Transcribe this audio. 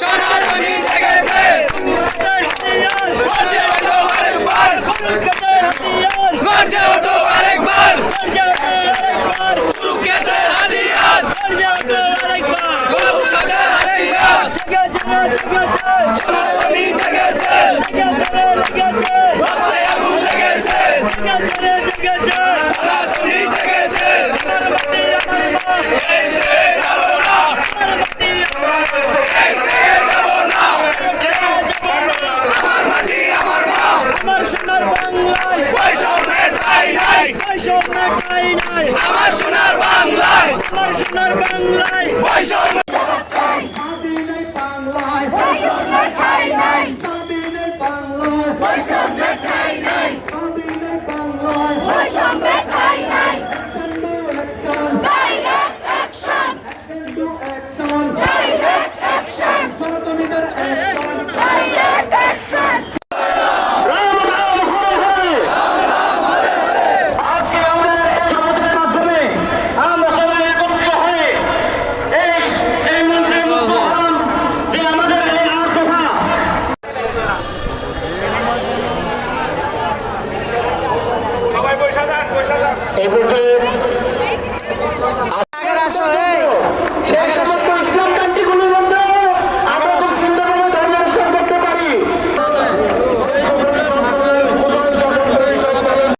چهارمین নাই নাই। আমার সোনার বাংলায়। আমার সোনার বাংলায়। বৈষম্য বাংলায়। বৈষম্য এই পর্যায়ে